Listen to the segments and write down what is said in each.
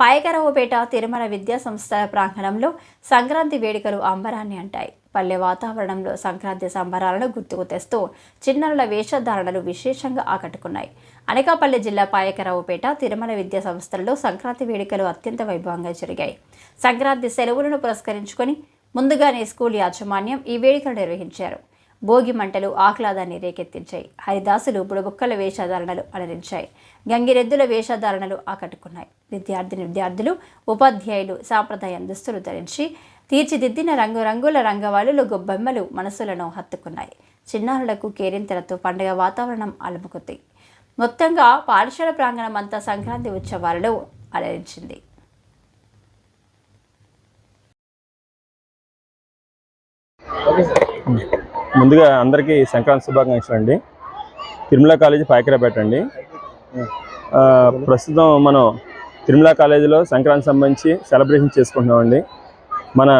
పాయకరావుపేట తిరుమల విద్యా సంస్థల ప్రాంగణంలో సంక్రాంతి వేడుకలు అంబరాన్ని అంటాయి. పల్లె వాతావరణంలో సంక్రాంతి సంబరాలను గుర్తుకు తెస్తూ చిన్నారుల వేషధారణలు విశేషంగా ఆకట్టుకున్నాయి. అనకాపల్లి జిల్లా పాయకరావుపేట తిరుమల విద్యా సంస్థలలో సంక్రాంతి వేడుకలు అత్యంత వైభవంగా జరిగాయి. సంక్రాంతి సెలవులను పురస్కరించుకొని ముందుగానే స్కూల్ యాజమాన్యం ఈ వేడుకలు నిర్వహించారు. భోగి మంటలు ఆహ్లాదాన్ని రేకెత్తించాయి. హరిదాసులు బుడబుక్కల వేషధారణలు అలరించాయి. గంగిరెద్దుల వేషధారణలు ఆకట్టుకున్నాయి. విద్యార్థిని విద్యార్థులు ఉపాధ్యాయులు సాంప్రదాయ దుస్తులు ధరించి తీర్చిదిద్దిన రంగురంగుల రంగవాలులు గొబ్బెమ్మలు మనసులను హత్తుకున్నాయి. చిన్నారులకు కేరింతలతో పండుగ వాతావరణం అలుముకుంది. మొత్తంగా పాఠశాల ప్రాంగణం అంతా సంక్రాంతి ఉత్సవాలలో అలరించింది. ముందుగా అందరికీ సంక్రాంతి శుభాకాంక్షలు అండి. తిరుమల కాలేజీ పాయకరాపేట అండి. ప్రస్తుతం మనం తిరుమల కాలేజీలో సంక్రాంతి సంబంధించి సెలబ్రేషన్ చేసుకుంటున్నామండి మన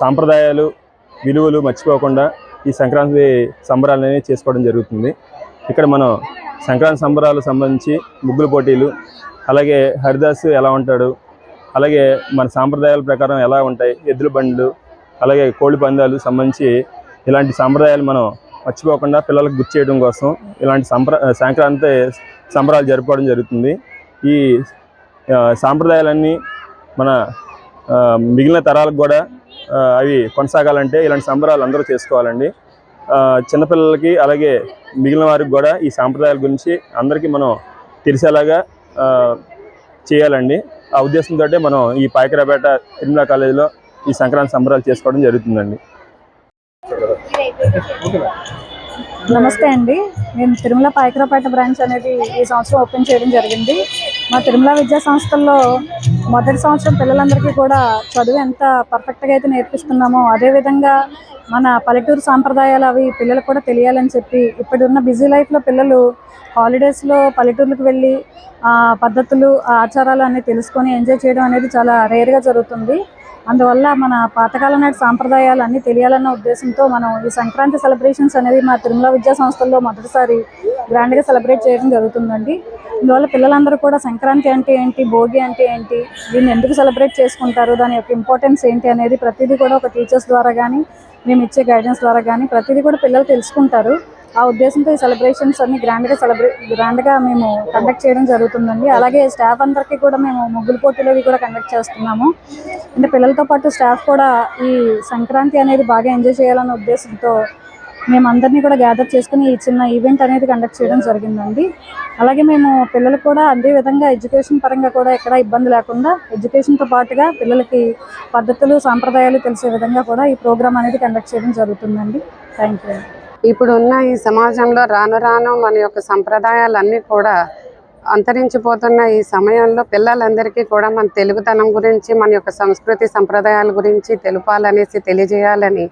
సాంప్రదాయాలు విలువలు మర్చిపోకుండా ఈ సంక్రాంతి సంబరాలు అనేవి చేసుకోవడం జరుగుతుంది. ఇక్కడ మనం సంక్రాంతి సంబరాలకు సంబంధించి ముగ్గుల పోటీలు అలాగే హరిదాసు ఎలా ఉంటాడు అలాగే మన సాంప్రదాయాల ప్రకారం ఎలా ఉంటాయి ఎద్దుల బండ్లు అలాగే కోడి పందాలు సంబంధించి ఇలాంటి సాంప్రదాయాలు మనం మర్చిపోకుండా పిల్లలకు గుర్తు చేయడం కోసం ఇలాంటి సంప్ర సంక్రాంతి సంబరాలు జరుపుకోవడం జరుగుతుంది. ఈ సాంప్రదాయాలన్నీ మన మిగిలిన తరాలకు కూడా అవి కొనసాగాలంటే ఇలాంటి సంబరాలు అందరూ చేసుకోవాలండి. చిన్నపిల్లలకి అలాగే మిగిలిన వారికి కూడా ఈ సాంప్రదాయాల గురించి అందరికీ మనం తెలిసేలాగా చేయాలండి. ఆ ఉద్దేశంతో మనం ఈ పాయకరాపేట ఇర్మిలా కాలేజీలో ఈ సంక్రాంతి సంబరాలు చేసుకోవడం జరుగుతుందండి. నమస్తే అండి. నేను తిరుమల పాయకరాపేట బ్రాంచ్ అనేది ఈ సంవత్సరం ఓపెన్ చేయడం జరిగింది. మా తిరుమల విద్యా సంస్థల్లో మొదటి సంవత్సరం పిల్లలందరికీ కూడా చదువు ఎంత పర్ఫెక్ట్గా అయితే నేర్పిస్తున్నామో అదేవిధంగా మన పల్లెటూరు సాంప్రదాయాలు అవి పిల్లలకు కూడా తెలియాలని చెప్పి ఇప్పుడున్న బిజీ లైఫ్లో పిల్లలు హాలిడేస్లో పల్లెటూర్లకు వెళ్ళి పద్ధతులు ఆ ఆచారాలు అన్నీ తెలుసుకొని ఎంజాయ్ చేయడం అనేది చాలా రేర్గా జరుగుతుంది. అందువల్ల మన పాతకాలం నాటి సాంప్రదాయాలు అన్నీ తెలియాలన్న ఉద్దేశంతో మనం ఈ సంక్రాంతి సెలబ్రేషన్స్ అనేది మా తిరుమల విద్యా సంస్థల్లో మొదటిసారి గ్రాండ్గా సెలబ్రేట్ చేయడం జరుగుతుందండి. అందువల్ల పిల్లలందరూ కూడా సంక్రాంతి అంటే ఏంటి భోగి అంటే ఏంటి దీన్ని ఎందుకు సెలబ్రేట్ చేసుకుంటారు దాని యొక్క ఇంపార్టెన్స్ ఏంటి అనేది ప్రతిదీ కూడా ఒక టీచర్స్ ద్వారా కానీ మేము ఇచ్చే గైడెన్స్ ద్వారా కానీ ప్రతిదీ కూడా పిల్లలు తెలుసుకుంటారు. ఆ ఉద్దేశంతో ఈ సెలబ్రేషన్స్ అన్ని గ్రాండ్గా సెలబ్రేట్ గ్రాండ్గా మేము కండక్ట్ చేయడం జరుగుతుందండి. అలాగే స్టాఫ్ అందరికీ కూడా మేము ముగ్గులు పోటీలు అవి కూడా కండక్ట్ చేస్తున్నాము. అంటే పిల్లలతో పాటు స్టాఫ్ కూడా ఈ సంక్రాంతి అనేది బాగా ఎంజాయ్ చేయాలన్న ఉద్దేశంతో మేము అందరినీ కూడా గ్యాదర్ చేసుకుని ఈ చిన్న ఈవెంట్ అనేది కండక్ట్ చేయడం జరిగిందండి. అలాగే మేము పిల్లలు కూడా అదే విధంగా ఎడ్యుకేషన్ పరంగా కూడా ఎక్కడ ఇబ్బంది లేకుండా ఎడ్యుకేషన్తో పాటుగా పిల్లలకి పద్ధతులు సాంప్రదాయాలు తెలిసే విధంగా కూడా ఈ ప్రోగ్రామ్ అనేది కండక్ట్ చేయడం జరుగుతుందండి. థ్యాంక్ యూ ఇప్పుడున్న ఈ సమాజంలో రాను రాను మన యొక్క సంప్రదాయాలన్నీ కూడా అంతరించిపోతున్న ఈ సమయంలో పిల్లలందరికీ కూడా మన తెలుగుతనం గురించి మన యొక్క సంస్కృతి సంప్రదాయాల గురించి తెలుపాలనేసి తెలియజేయాలని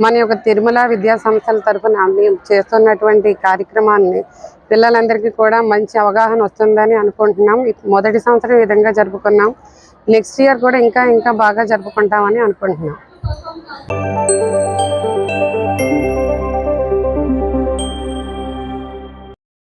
మన యొక్క తిరుమల విద్యా సంస్థల తరఫున మేము చేస్తున్నటువంటి కార్యక్రమాన్ని పిల్లలందరికీ కూడా మంచి అవగాహన వస్తుందని అనుకుంటున్నాం. మొదటి సంవత్సరం ఈ విధంగా జరుపుకున్నాం. నెక్స్ట్ ఇయర్ కూడా ఇంకా ఇంకా బాగా జరుపుకుంటామని అనుకుంటున్నాం.